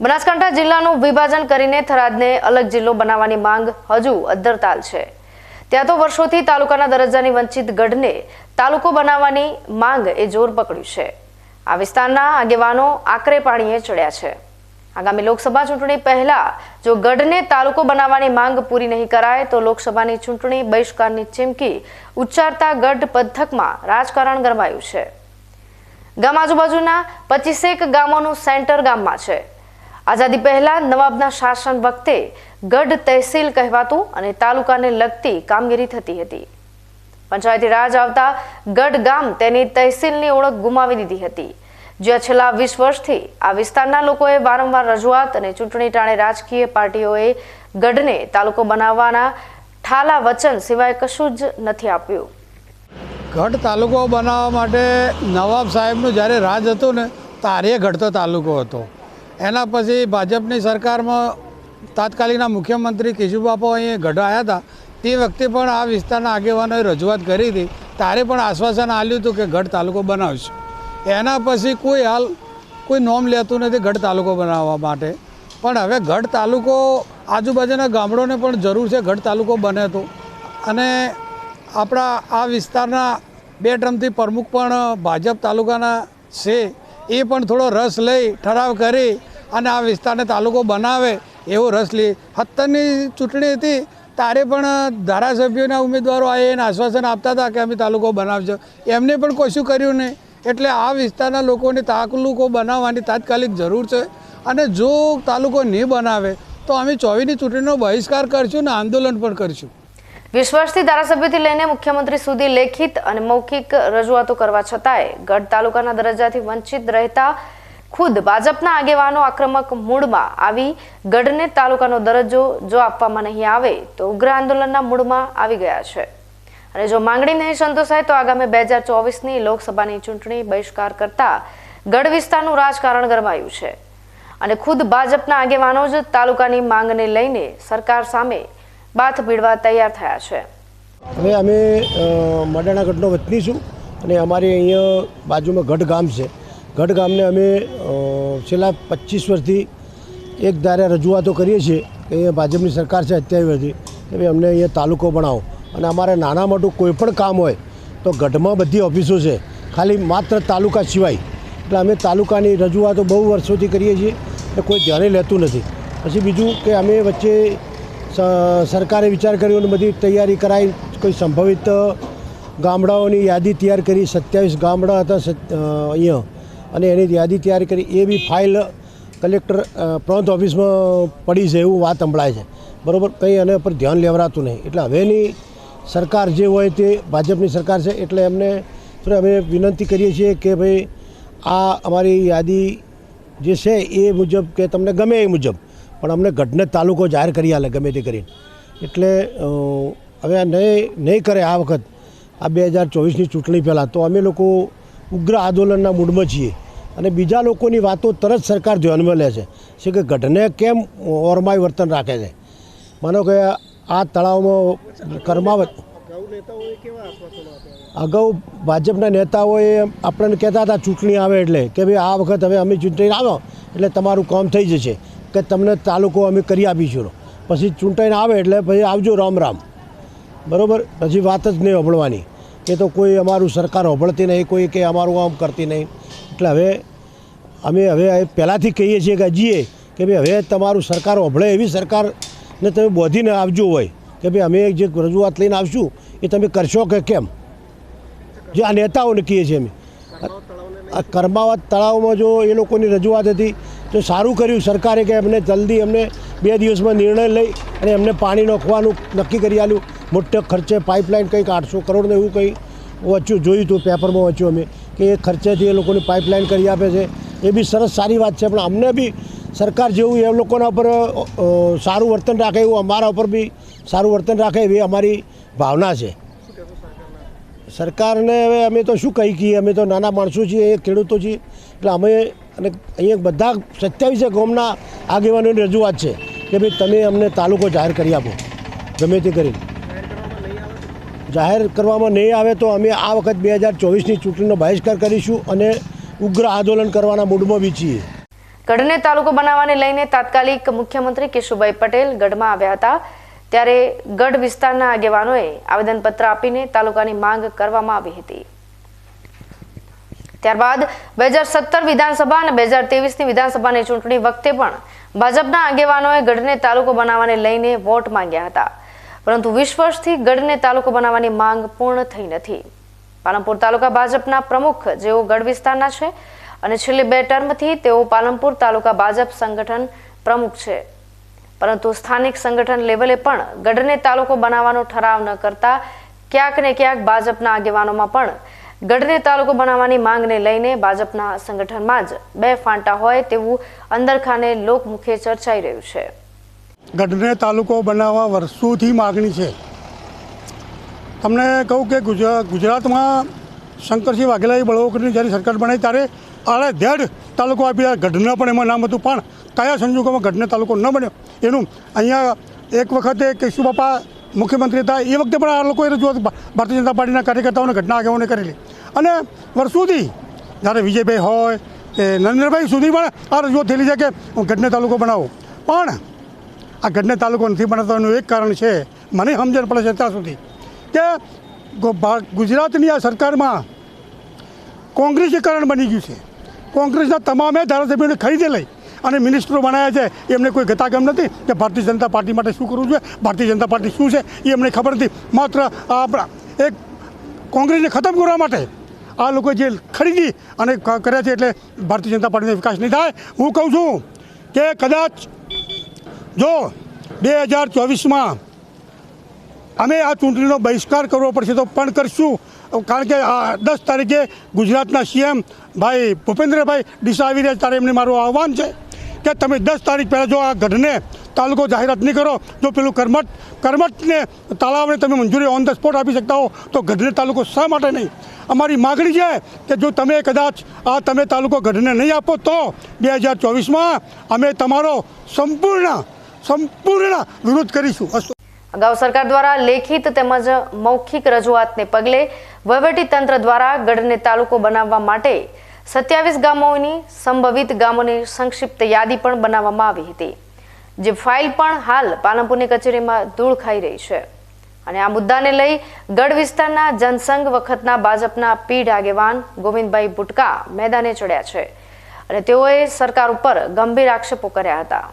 બનાસકાંઠા જિલ્લાનું વિભાજન કરીને થરાદને અલગ જિલ્લો બનાવવાની માંગ હજુ અદ્ધરતાલ છે. ત્યાં તો વર્ષોથી તાલુકાના દરજ્જાની વંચિત ગઢને તાલુકો બનાવવાની માંગ એ જોર પકડ્યું છે. આ વિસ્તારના આગેવાનો આકરે પાણીએ ચડ્યા છે. આગામી લોકસભા ચૂંટણી પહેલા જો ગઢને તાલુકો બનાવવાની માંગ પૂરી નહીં કરાય તો લોકસભાની ચૂંટણી બહિષ્કારની ચીમકી ઉચ્ચારતા ગઢ પંથકમાં રાજકારણ ગરમાયું છે. ગામ આજુબાજુના પચીસેક ગામોનું સેન્ટર ગામમાં છે. આઝાદી પહેલા નવાબના શાસન વખતે ગઢ તહેસીલ કહેવાતું અને તાલુકાને લગતી કામગીરી થતી હતી. પંચાયતી રાજ આવતા ગઢ ગામ તેની તહેસીલની ઓળખ ગુમાવી દીધી હતી. જ્યાં છેલ્લા વીસ વર્ષથી આ વિસ્તારના લોકોએ વારંવાર રજૂઆત અને ચૂંટણી ટાણે રાજકીય પાર્ટીઓએ ગઢને તાલુકો બનાવવાના ઠાલા વચન સિવાય કશું જ નથી આપ્યું. ગઢ તાલુકો બનાવવા માટે નવાબ સાહેબનું જ્યારે રાજ હતું ને, ત્યારે ગઢતો તાલુકો હતો. એના પછી ભાજપની સરકારમાં તાત્કાલિકના મુખ્યમંત્રી કેશુબાપુ અહીં ગઢ આવ્યા હતા, તે વખતે પણ આ વિસ્તારના આગેવાનોએ રજૂઆત કરી હતી. તારે પણ આશ્વાસન આપ્યું હતું કે ગઢ તાલુકો બનાવશું. એના પછી કોઈ હાલ કોઈ નોમ લેતું નથી ગઢ તાલુકો બનાવવા માટે. પણ હવે ગઢ તાલુકો આજુબાજુના ગામડોને પણ જરૂર છે ગઢ તાલુકો બને તો. અને આપણા આ વિસ્તારના બે ટ્રમથી પ્રમુખ પણ ભાજપ તાલુકાના છે. એ પણ થોડો રસ લઈ ઠરાવ કરી અને આ વિસ્તારને તાલુકો બનાવે એવો રસ લે સત્તરની ચૂંટણી હતી, તારે પણ ધારાસભ્યોના ઉમેદવારો આ એને આશ્વાસન આપતા હતા કે અમે તાલુકો બનાવજો. એમને પણ કશું કર્યું નહીં. એટલે આ વિસ્તારના લોકોને તાલુકો બનાવવાની તાત્કાલિક જરૂર છે. અને જો તાલુકો નહીં બનાવે, તો અમે ચોવીસની ચૂંટણીનો બહિષ્કાર કરશું ને આંદોલન પણ કરશું. વીસ વર્ષથી ધારાસભ્યથી લઈને મુખ્યમંત્રી સુધી લેખિત અને મૌખિક રજૂઆતો કરવા છતાંય ગઢ તાલુકાના દરજ્જાથી વંચિત રહેતા ખુદ ભાજપના આગેવાનો આક્રમક મૂડમાં આવી ગઢને તાલુકાનો દરજ્જો જો આપવામાં નહીં આવે તો ઉગ્ર આંદોલનના મૂડમાં આવી ગયા છે. અને જો માંગણી નહીં સંતોષાય તો આગામી બે હજાર ચોવીસની લોકસભાની ચૂંટણી બહિષ્કાર કરતા ગઢ વિસ્તારનું રાજકારણ ગરમાયું છે. અને ખુદ ભાજપના આગેવાનો જ તાલુકાની માંગને લઈને સરકાર સામે બાથ ભીડવા તૈયાર થયા છે. હવે અમે મડાણા મડાણાગઢનો વતની છું અને અમારે અહીંયા બાજુમાં ગઢ ગામ છે. ગઢ ગામને અમે છેલ્લા પચીસ વર્ષથી એક ધારે રજૂઆતો કરીએ છીએ કે અહીંયા ભાજપની સરકાર છે અત્યાર વર્ષથી કે ભાઈ અમને અહીંયા તાલુકો બનાવો. અને અમારે નાના મોટું કોઈ પણ કામ હોય તો ગઢમાં બધી ઓફિસો છે. ખાલી માત્ર તાલુકા સિવાય. એટલે અમે તાલુકાની રજૂઆતો બહુ વર્ષોથી કરીએ છીએ એટલે કોઈ ધ્યાને લેતું નથી. પછી બીજું કે અમે વચ્ચે સરકારે વિચાર કર્યો અને બધી તૈયારી કરાવી કોઈ સંભવિત ગામડાઓની યાદી તૈયાર કરી. સત્યાવીસ ગામડા હતા અહીંયા. અને એની યાદી તૈયાર કરી. એ બી ફાઇલ કલેક્ટર પ્રાંત ઓફિસમાં પડી છે એવું વાત સંભળાય છે. બરાબર? કંઈ એના પર ધ્યાન લેવરાતું નહીં. એટલે હવેની સરકાર જે હોય તે ભાજપની સરકાર છે. એટલે એમને અમે વિનંતી કરીએ છીએ કે ભાઈ, આ અમારી યાદી જે છે એ મુજબ કે તમને ગમે એ મુજબ પણ અમને ગઢને તાલુકો જાહેર કરી આલે ગમે તે કરીને. એટલે હવે આ નહીં નહીં કરે આ વખત, આ બે હજાર ચોવીસની ચૂંટણી પહેલાં, તો અમે લોકો ઉગ્ર આંદોલનના મૂડમાં છીએ. અને બીજા લોકોની વાતો તરત સરકાર ધ્યાનમાં લે છે. છે કે ગઢને કેમ ઓરમાય વર્તન રાખે છે? માનો કે આ તળાવમાં કર્માવત અગાઉ ભાજપના નેતાઓએ આપણને કહેતા હતા ચૂંટણી આવે એટલે, કે ભાઈ આ વખત હવે અમે ચૂંટણી આવો એટલે તમારું કામ થઈ જશે. કે તમને તાલુકો અમે કરી આપીશું. પછી ચૂંટાઈને આવે એટલે પછી આવજો રામ રામ. બરાબર? પછી વાત જ નહીં હોભળવાની. કે તો કોઈ અમારું સરકાર હોભળતી નહીં, કોઈ કે અમારું આમ કરતી નહીં. એટલે હવે અમે હવે પહેલાંથી કહીએ છીએ કે હજીએ કે ભાઈ હવે તમારું સરકાર હોભળે એવી સરકારને તમે બોધીને આવજો હોય. કે ભાઈ અમે જે રજૂઆત લઈને આવશું, એ તમે કરશો કે કેમ? જે આ નેતાઓને કહીએ છીએ અમે. આ કરમાવત તળાવમાં જો એ લોકોની રજૂઆત હતી તો સારું કર્યું સરકારે કે એમને જલ્દી અમને બે દિવસમાં નિર્ણય લઈ અને એમને પાણી નાખવાનું નક્કી કરી આલ્યું મોટા ખર્ચે પાઇપલાઇન કંઈક આઠસો કરોડને એવું કંઈ વાંચ્યું, જોયું હતું પેપરમાં વાંચ્યું અમે, કે એ ખર્ચેથી એ લોકોને પાઇપલાઇન કરી આપે છે. એ બી સરસ સારી વાત છે, પણ અમને બી સરકાર જેવું એ લોકોના ઉપર સારું વર્તન રાખે એવું અમારા ઉપર બી સારું વર્તન રાખે એવી અમારી ભાવના છે. સરકારને હવે અમે તો શું કહી કહીએ? અમે તો નાના માણસો છીએ, એ ખેડૂતો છીએ. એટલે અમે અને અહીંયા બધા સત્યાવીસે ગામના આગેવાનોની રજૂઆત છે કે ભાઈ તમે અમને તાલુકો જાહેર કરી આપો. ગમે તે કરીને. જાહેર કરવામાં નહીં આવે તો અમે આ વખત બે હજાર ચોવીસની ચૂંટણીનો બહિષ્કાર કરીશું અને ઉગ્ર આંદોલન કરવાના મૂડમાં બી છીએ. ગઢને તાલુકો બનાવવાને લઈને તાત્કાલિક મુખ્યમંત્રી કેશુભાઈ પટેલ ગઢમાં આવ્યા હતા. ત્યારે ગઢ વિસ્તારના આગેવાનોએ આવેદનપત્ર આપીને તાલુકાની માંગ કરવામાં આવી હતી. ત્યારબાદ બે હજાર સત્તર વિધાનસભા અને બે હજાર તેવીસની વિધાનસભાની ચૂંટણી વખતે પણ ભાજપના આગેવાનોએ ગઢને તાલુકો બનાવવાને લઈને વોટ માંગ્યા હતા. પરંતુ વીસ વર્ષથી ગઢને તાલુકો બનાવવાની માંગ પૂર્ણ થઈ નથી. પાલનપુર તાલુકા ભાજપના પ્રમુખ, જેઓ ગઢ વિસ્તારના છે, અને છેલ્લી બે ટર્મથી તેઓ પાલનપુર તાલુકા ભાજપ સંગઠન પ્રમુખ છે. પરંતુ સ્થાનિક સંગઠન લેવલે પણ ગઢને તાલુકો બનાવવાનો ઠરાવ ન કરતા ક્યાંક ને ક્યાંક ભાજપના આગેવાનોમાં પણ ગઢને તાલુકો બનાવવાની માંગને લઈને ભાજપના સંગઠનમાં જ બે ફાંટા હોય તેવું અંદરખાને લોકમુખે ચર્ચાઈ રહ્યું છે. ગઢને તાલુકો બનાવવા વર્ષોથી માગણી છે. તમને કહું કે ગુજરા ગુજરાતમાં શંકરસિંહ વાઘેલાએ બળવકરની જ્યારે સરકાર બનાવી ત્યારે આડે ધેડ તાલુકો આપી ગઢના પણ એમાં નામ હતું. પણ કયા સંજોગોમાં ગઢને તાલુકો ન બન્યો? એનું અહીંયા એક વખતે કેશુબાપા મુખ્યમંત્રી હતા, એ વખતે પણ આ લોકોએ રજૂઆત ભારતીય જનતા પાર્ટીના કાર્યકર્તાઓને ઘટના આગેવાને કરેલી. અને વર્ષોથી જ્યારે વિજયભાઈ હોય કે નરેન્દ્રભાઈ સુધી પણ આ રજૂઆત થયેલી છે કે ગઢને તાલુકો બનાવો. પણ આ ગઢને તાલુકો નથી બનાવતો એનું એક કારણ છે, મને સમજણ પડે છે ત્યાં સુધી, કે ગુજરાતની આ સરકારમાં કોંગ્રેસીકરણ બની ગયું છે. કોંગ્રેસના તમામે ધારાસભ્યોને ખરીદે લઈ અને મિનિસ્ટરો બનાવ્યા છે. એમને કોઈ ગતાગમ નથી કે ભારતીય જનતા પાર્ટી માટે શું કરવું જોઈએ, ભારતીય જનતા પાર્ટી શું છે, એ એમને ખબર નથી. માત્ર આપણા એક કોંગ્રેસને ખતમ કરવા માટે આ લોકો જે ખરીદી અને કર્યા છે એટલે ભારતીય જનતા પાર્ટીનો વિકાસ નહીં થાય. હું કહું છું કે કદાચ જો બે હજાર ચોવીસમાં અમે આ ચૂંટણીનો બહિષ્કાર કરવો પડશે તો પણ કરશું. કારણ કે આ દસ તારીખે ગુજરાતના સીએમ ભાઈ ભૂપેન્દ્રભાઈ ડીસા આવી રહ્યા ત્યારે એમને મારું આહવાન છે. કે તમે દસ તારીખ પહેલાં જો આ ગઢને તાલુકો જાહેરાત નહીં કરો, જો પેલું કરમટ કરમટને તાલાવને તમે મંજૂરી ઓન ધ સ્પોટ આપી શકતા હો, તો ગઢને તાલુકો શા માટે નહીં? અમારી માગણી છે કે જો તમે કદાચ આ તમે તાલુકો ગઢને નહીં આપો તો બે હજાર ચોવીસમાં અમે તમારો સંપૂર્ણ સંપૂર્ણ વિરોધ કરીશું. અગાઉ સરકાર દ્વારા લેખિત તેમજ મૌખિક રજૂઆતને પગલે વહીવટી દ્વારા ગઢને તાલુકો બનાવવા માટે સત્યાવીસ ગામોની સંભવિત ગામોની સંક્ષિપ્ત યાદી પણ બનાવવામાં આવી હતી, જે ફાઇલ પણ હાલ પાલનપુરની કચેરીમાં ધૂળ ખાઈ રહી છે. અને આ મુદ્દાને લઈ ગઢ વિસ્તારના જનસંઘ વખતના ભાજપના પીઢ આગેવાન ગોવિંદભાઈ બુટકા મેદાને ચડ્યા છે અને તેઓએ સરકાર ઉપર ગંભીર આક્ષેપો કર્યા હતા.